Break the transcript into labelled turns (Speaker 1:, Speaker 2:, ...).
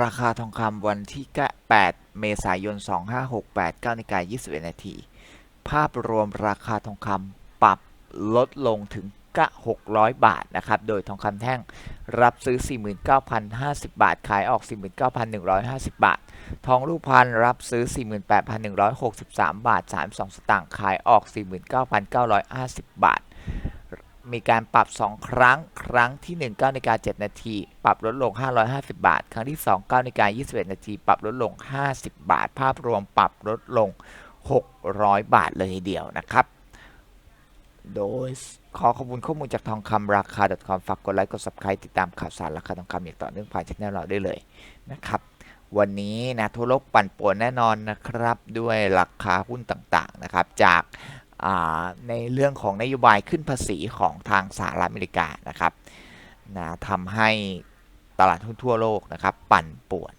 Speaker 1: ราคาทองคำวันที่ 8 เมษายน 2568 9นาฬิกา21 นาที ภาพรวมราคาทองคำปรับลดลงถึงกะ600 บาทนะครับ โดยทองคำแท่งรับซื้อ 49,050 บาท ขายออก 49,150 บาท ทองรูปพรรณรับซื้อ 48,163 บาท 32 สตางค์ ขายออก 49,950 บาท มีการปรับ 2 ครั้ง ครั้งที่ 1 9นาฬิกา7นาทีปรับลดลง 550 บาท ครั้งที่ 2 9นาฬิกา21นาทีปรับลดลง 50 บาท ภาพรวมปรับลดลง 600 บาทเลยทีเดียวนะครับ โดยขอขอบคุณข้อมูลจากทองคำราคา .com ฝากกดไลค์กด subscribe ติดตามข่าวสารราคาทองคำอย่างต่อเนื่องผ่านช่องเราได้เลยนะครับวันนี้นะทั่วโลกปั่นป่วนแน่นอนนะครับ ด้วยราคาหุ้นต่างๆนะครับ จาก ในเรื่องของนโยบายขึ้นภาษีของทางสหรัฐอเมริกานะครับนะทำให้ตลาดหุ้นทั่วโลกนะครับปั่นป่วน